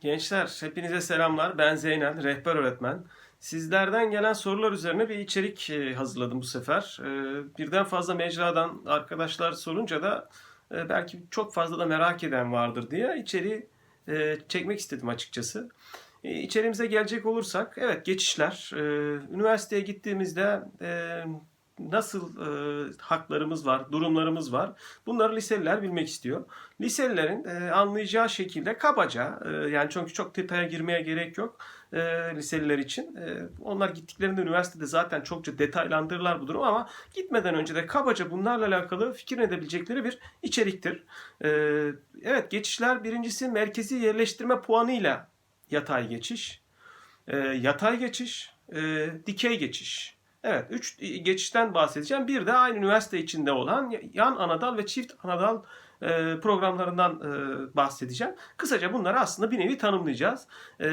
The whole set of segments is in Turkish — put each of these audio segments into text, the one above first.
Gençler, hepinize selamlar. Ben Zeynel, rehber öğretmen. Sizlerden gelen sorular üzerine bir içerik e, hazırladım bu sefer. E, Birden fazla mecradan arkadaşlar sorunca da e, belki çok fazla da merak eden vardır diye içeriği çekmek istedim açıkçası. E, İçeriğimize gelecek olursak, evet geçişler. Üniversiteye gittiğimizde nasıl e, haklarımız var, durumlarımız var. Bunları liseliler bilmek istiyor. Liselilerin e, anlayacağı şekilde kabaca, e, yani çünkü çok detaya girmeye gerek yok e, liseliler için. E, onlar gittiklerinde üniversitede zaten çokça detaylandırırlar bu durum ama gitmeden önce de kabaca bunlarla alakalı fikir edebilecekleri bir içeriktir. E, evet geçişler birincisi merkezi yerleştirme puanıyla yatay geçiş, e, yatay geçiş, e, dikey geçiş. Evet, üç geçişten bahsedeceğim. Bir de aynı üniversite içinde olan yan anadal ve çift anadal e, programlarından e, bahsedeceğim. Kısaca bunları aslında bir nevi tanımlayacağız. E,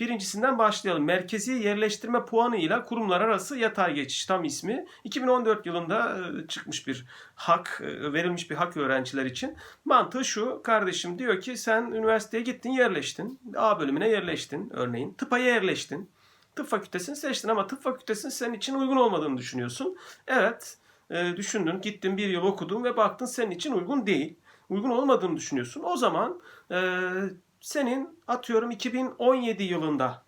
birincisinden başlayalım. Merkezi yerleştirme puanı ile kurumlar arası yatay geçiş tam ismi. 2014 yılında çıkmış bir hak, verilmiş bir hak öğrenciler için. Mantığı şu, kardeşim diyor ki sen üniversiteye gittin yerleştin. A bölümüne yerleştin örneğin. Tıpa yerleştin. Tıp fakültesini seçtin ama tıp fakültesinin senin için uygun olmadığını düşünüyorsun. Evet, e, düşündün, gittin bir yıl okudun ve baktın senin için uygun değil. Uygun olmadığını düşünüyorsun. O zaman e, senin atıyorum 2017 yılında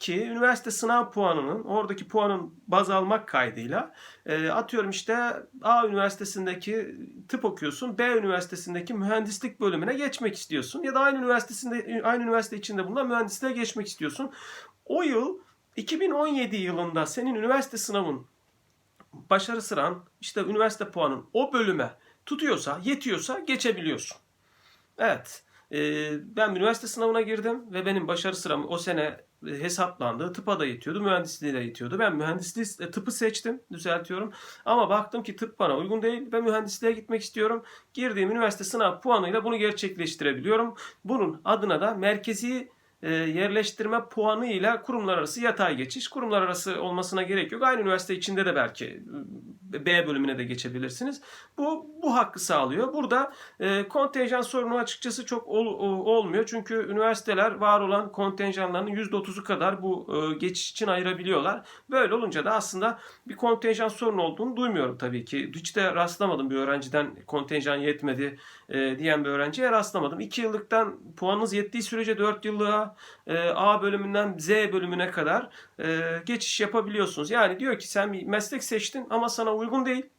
ki üniversite sınav puanının oradaki puanın baz almak kaydıyla e, atıyorum işte A üniversitesindeki tıp okuyorsun, B üniversitesindeki mühendislik bölümüne geçmek istiyorsun ya da aynı üniversitesinde aynı üniversite içinde bulunan mühendisliğe geçmek istiyorsun. O yıl 2017 yılında senin üniversite sınavın başarı sıran işte üniversite puanın o bölüme tutuyorsa, yetiyorsa geçebiliyorsun. Evet. e, ben üniversite sınavına girdim ve benim başarı sıram o sene e, hesaplandı. Tıpa da yetiyordu, mühendisliğe de yetiyordu. Ben mühendisliği, e, tıpı seçtim, düzeltiyorum. Ama baktım ki tıp bana uygun değil. Ben mühendisliğe gitmek istiyorum. Girdiğim üniversite sınav puanıyla bunu gerçekleştirebiliyorum. Bunun adına da merkezi e, yerleştirme puanı ile kurumlar arası yatay geçiş. Kurumlar arası olmasına gerek yok. Aynı üniversite içinde de belki B bölümüne de geçebilirsiniz. Bu bu hakkı sağlıyor. Burada e, kontenjan sorunu açıkçası çok ol, olmuyor. Çünkü üniversiteler var olan kontenjanlarının %30'u kadar bu e, geçiş için ayırabiliyorlar. Böyle olunca da aslında bir kontenjan sorunu olduğunu duymuyorum tabii ki. Hiç de rastlamadım bir öğrenciden kontenjan yetmedi e, diyen bir öğrenciye rastlamadım. 2 yıllıktan puanınız yettiği sürece 4 yıllığa e, A bölümünden Z bölümüne kadar e, geçiş yapabiliyorsunuz. Yani diyor ki sen meslek seçtin ama sana uygun değil.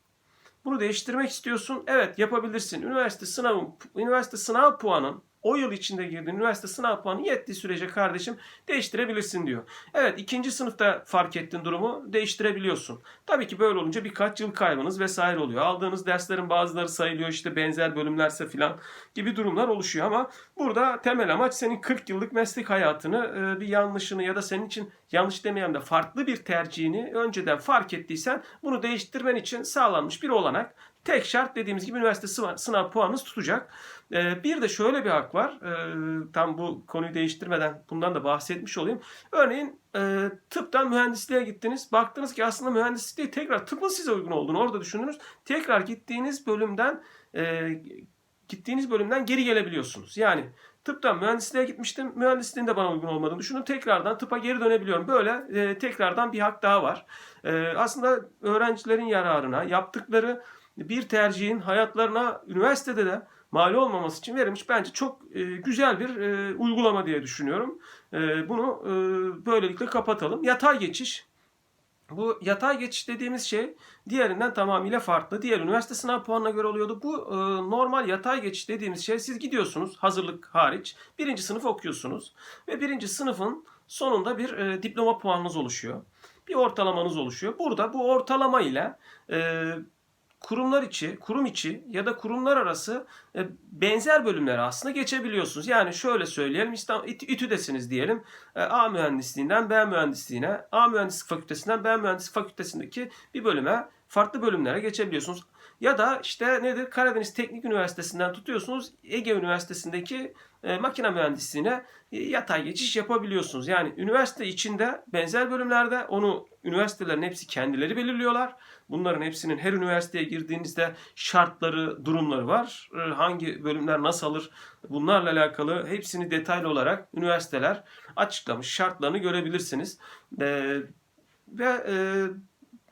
Bunu değiştirmek istiyorsun. Evet yapabilirsin. Üniversite sınavın üniversite sınav puanın o yıl içinde girdiğin üniversite sınav puanı yettiği sürece kardeşim değiştirebilirsin diyor. Evet ikinci sınıfta fark ettiğin durumu değiştirebiliyorsun. Tabii ki böyle olunca birkaç yıl kaybınız vesaire oluyor. Aldığınız derslerin bazıları sayılıyor işte benzer bölümlerse filan gibi durumlar oluşuyor ama burada temel amaç senin 40 yıllık meslek hayatını e, bir yanlışını ya da senin için yanlış demeyeyim de farklı bir tercihini önceden fark ettiysen bunu değiştirmen için sağlanmış bir olanak. Tek şart dediğimiz gibi üniversite sınav, sınav puanınız tutacak. Ee, bir de şöyle bir hak var. Ee, tam bu konuyu değiştirmeden bundan da bahsetmiş olayım. Örneğin e, tıptan mühendisliğe gittiniz. Baktınız ki aslında mühendislik değil tekrar tıpın size uygun olduğunu orada düşündünüz. Tekrar gittiğiniz bölümden e, gittiğiniz bölümden geri gelebiliyorsunuz. Yani tıptan mühendisliğe gitmiştim. Mühendisliğin de bana uygun olmadığını düşündüm. Tekrardan tıpa geri dönebiliyorum. Böyle e, tekrardan bir hak daha var. E, aslında öğrencilerin yararına yaptıkları bir tercihin hayatlarına üniversitede de mal olmaması için verilmiş bence çok e, güzel bir e, uygulama diye düşünüyorum. E, bunu e, böylelikle kapatalım. Yatay geçiş. Bu yatay geçiş dediğimiz şey diğerinden tamamıyla farklı. Diğer üniversite sınav puanına göre oluyordu. Bu e, normal yatay geçiş dediğimiz şey siz gidiyorsunuz hazırlık hariç birinci sınıf okuyorsunuz ve birinci sınıfın sonunda bir e, diploma puanınız oluşuyor. Bir ortalamanız oluşuyor. Burada bu ortalama ile e, kurumlar içi, kurum içi ya da kurumlar arası e, benzer bölümlere aslında geçebiliyorsunuz. Yani şöyle söyleyelim, İstanbul İT- İTÜ'desiniz diyelim. E, A mühendisliğinden B mühendisliğine, A mühendislik fakültesinden B mühendislik fakültesindeki bir bölüme, farklı bölümlere geçebiliyorsunuz. Ya da işte nedir? Karadeniz Teknik Üniversitesi'nden tutuyorsunuz Ege Üniversitesi'ndeki e, makine mühendisliğine e, yatay geçiş yapabiliyorsunuz. Yani üniversite içinde benzer bölümlerde onu üniversitelerin hepsi kendileri belirliyorlar. Bunların hepsinin her üniversiteye girdiğinizde şartları, durumları var. E, hangi bölümler nasıl alır bunlarla alakalı hepsini detaylı olarak üniversiteler açıklamış. Şartlarını görebilirsiniz. E, ve e,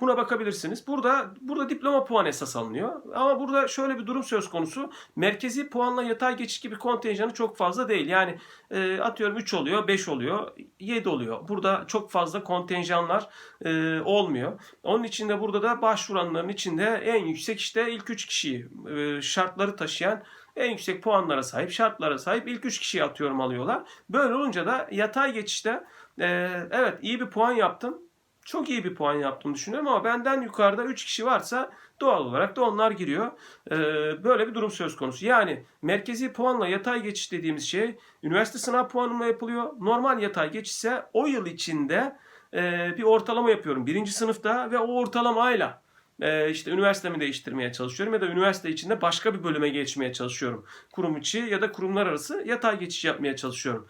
buna bakabilirsiniz. Burada burada diploma puan esas alınıyor. Ama burada şöyle bir durum söz konusu. Merkezi puanla yatay geçiş gibi kontenjanı çok fazla değil. Yani e, atıyorum 3 oluyor, 5 oluyor, 7 oluyor. Burada çok fazla kontenjanlar e, olmuyor. Onun için de burada da başvuranların içinde en yüksek işte ilk 3 kişiyi e, şartları taşıyan en yüksek puanlara sahip, şartlara sahip ilk 3 kişiyi atıyorum alıyorlar. Böyle olunca da yatay geçişte e, evet iyi bir puan yaptım çok iyi bir puan yaptığını düşünüyorum ama benden yukarıda 3 kişi varsa doğal olarak da onlar giriyor. Ee, böyle bir durum söz konusu. Yani merkezi puanla yatay geçiş dediğimiz şey üniversite sınav puanıyla yapılıyor. Normal yatay geçiş ise o yıl içinde e, bir ortalama yapıyorum. Birinci sınıfta ve o ortalamayla e, işte üniversitemi değiştirmeye çalışıyorum ya da üniversite içinde başka bir bölüme geçmeye çalışıyorum. Kurum içi ya da kurumlar arası yatay geçiş yapmaya çalışıyorum.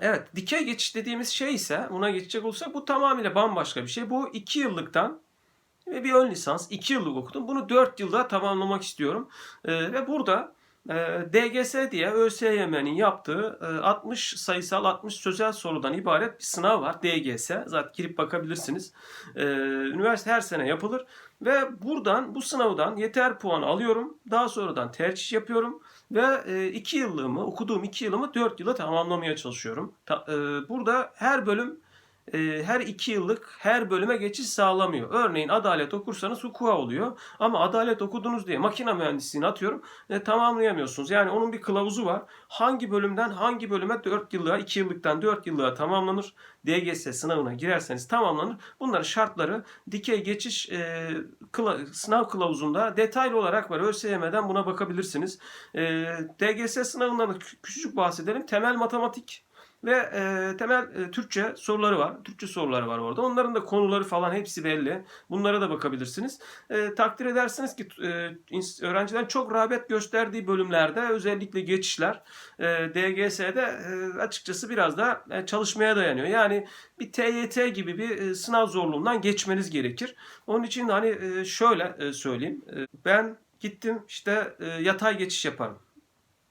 Evet, dikey geçiş dediğimiz şey ise buna geçecek olursak bu tamamıyla bambaşka bir şey. Bu 2 yıllıktan ve bir ön lisans 2 yıllık okudum. Bunu 4 yılda tamamlamak istiyorum. Ee, ve burada DGS diye ÖSYM'nin yaptığı e, 60 sayısal 60 sözel sorudan ibaret bir sınav var. DGS. Zaten girip bakabilirsiniz. Ee, üniversite her sene yapılır. Ve buradan bu sınavdan yeter puan alıyorum. Daha sonradan tercih yapıyorum. Ve 2 yıllığımı, okuduğum 2 yılımı 4 yıla tamamlamaya çalışıyorum. E, burada her bölüm e, her 2 yıllık her bölüme geçiş sağlamıyor. Örneğin adalet okursanız hukuka oluyor. Ama adalet okudunuz diye makine mühendisliğini atıyorum e, tamamlayamıyorsunuz. Yani onun bir kılavuzu var. Hangi bölümden hangi bölüme 4 yıllığa 2 yıllıktan 4 yıllığa tamamlanır. DGS sınavına girerseniz tamamlanır. Bunların şartları dikey geçiş e, kıla, sınav kılavuzunda detaylı olarak var. ÖSYM'den buna bakabilirsiniz. E, DGS sınavından da küçücük bahsedelim. Temel matematik ve e, temel e, Türkçe soruları var. Türkçe soruları var orada. Onların da konuları falan hepsi belli. Bunlara da bakabilirsiniz. E, takdir edersiniz ki e, öğrencilerin çok rağbet gösterdiği bölümlerde özellikle geçişler e, DGS'de e, açıkçası biraz da e, çalışmaya dayanıyor. Yani bir TYT gibi bir e, sınav zorluğundan geçmeniz gerekir. Onun için hani e, şöyle e, söyleyeyim. E, ben gittim işte e, yatay geçiş yaparım.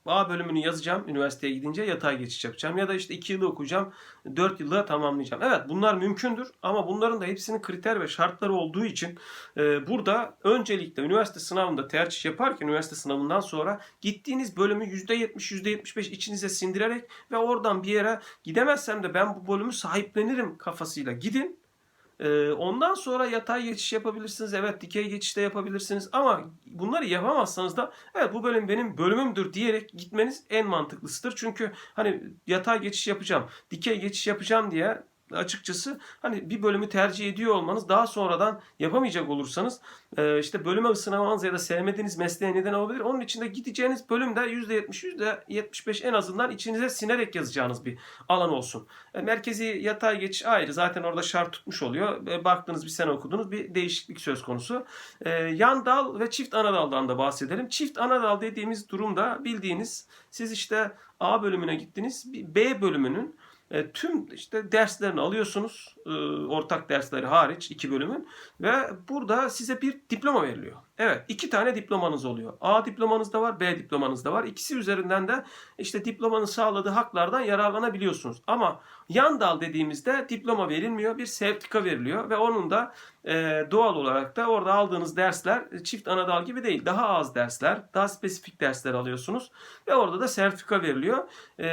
A bölümünü yazacağım üniversiteye gidince yatay geçiş yapacağım. Ya da işte 2 yılı okuyacağım 4 yılda tamamlayacağım. Evet bunlar mümkündür ama bunların da hepsinin kriter ve şartları olduğu için e, burada öncelikle üniversite sınavında tercih yaparken üniversite sınavından sonra gittiğiniz bölümü %70 %75 içinize sindirerek ve oradan bir yere gidemezsem de ben bu bölümü sahiplenirim kafasıyla gidin. Ee, ondan sonra yatay geçiş yapabilirsiniz. Evet dikey geçiş de yapabilirsiniz. Ama bunları yapamazsanız da evet bu bölüm benim bölümümdür diyerek gitmeniz en mantıklısıdır. Çünkü hani yatay geçiş yapacağım, dikey geçiş yapacağım diye açıkçası hani bir bölümü tercih ediyor olmanız daha sonradan yapamayacak olursanız e, işte bölüme ısınamanız ya da sevmediğiniz mesleğe neden olabilir. Onun için de gideceğiniz bölümde %70 %75 en azından içinize sinerek yazacağınız bir alan olsun. E, merkezi yatay geçiş ayrı zaten orada şart tutmuş oluyor. E, baktınız bir sene okudunuz bir değişiklik söz konusu. Yan dal ve çift ana daldan da bahsedelim. Çift ana dal dediğimiz durumda bildiğiniz siz işte A bölümüne gittiniz. B bölümünün e, tüm işte derslerini alıyorsunuz. E, ortak dersleri hariç iki bölümün ve burada size bir diploma veriliyor. Evet iki tane diplomanız oluyor. A diplomanız da var B diplomanız da var. İkisi üzerinden de işte diplomanın sağladığı haklardan yararlanabiliyorsunuz. Ama yan dal dediğimizde diploma verilmiyor bir sertifika veriliyor ve onun da e, doğal olarak da orada aldığınız dersler çift ana dal gibi değil. Daha az dersler daha spesifik dersler alıyorsunuz ve orada da sertifika veriliyor. E,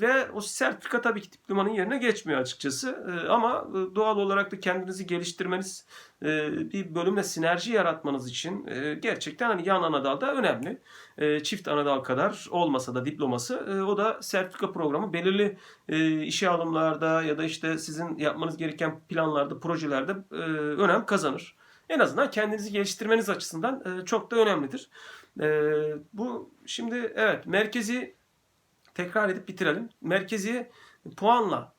ve o sertifika tabii ki diplomanın yerine geçmiyor açıkçası. E, ama doğal olarak da kendinizi geliştirmeniz e, bir bölümle sinerji yaratmanız için e, gerçekten hani yan anadal da önemli. E, çift anadal kadar olmasa da diploması o da sertifika programı belirli işe alımlarda ya da işte sizin yapmanız gereken planlarda, projelerde önem kazanır. En azından kendinizi geliştirmeniz açısından çok da önemlidir. Bu şimdi evet merkezi tekrar edip bitirelim. Merkezi puanla e,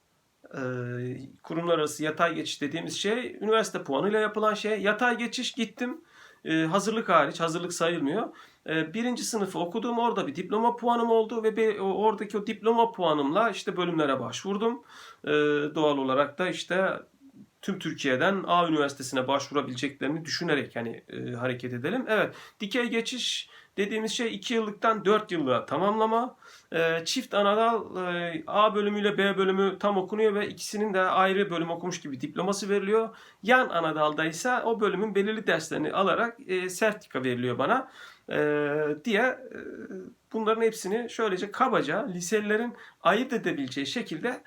kurumlar arası yatay geçiş dediğimiz şey üniversite puanıyla yapılan şey. Yatay geçiş gittim e, hazırlık hariç, hazırlık sayılmıyor. E, birinci sınıfı okudum. Orada bir diploma puanım oldu ve oradaki o diploma puanımla işte bölümlere başvurdum. Doğal olarak da işte tüm Türkiye'den A üniversitesine başvurabileceklerini düşünerek yani e, hareket edelim. Evet, dikey geçiş dediğimiz şey 2 yıllıktan 4 yıllığa tamamlama. E, çift anadal e, A bölümüyle B bölümü tam okunuyor ve ikisinin de ayrı bölüm okumuş gibi diploması veriliyor. Yan anadalda ise o bölümün belirli derslerini alarak e, sertifika veriliyor bana e, diye e, bunların hepsini şöylece kabaca liselilerin ayırt edebileceği şekilde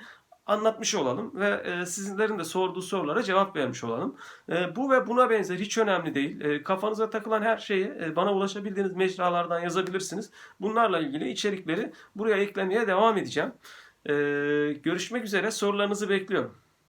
anlatmış olalım ve e, sizlerin de sorduğu sorulara cevap vermiş olalım. E, bu ve buna benzer hiç önemli değil. E, kafanıza takılan her şeyi e, bana ulaşabildiğiniz mecralardan yazabilirsiniz. Bunlarla ilgili içerikleri buraya eklemeye devam edeceğim. E, görüşmek üzere. Sorularınızı bekliyorum.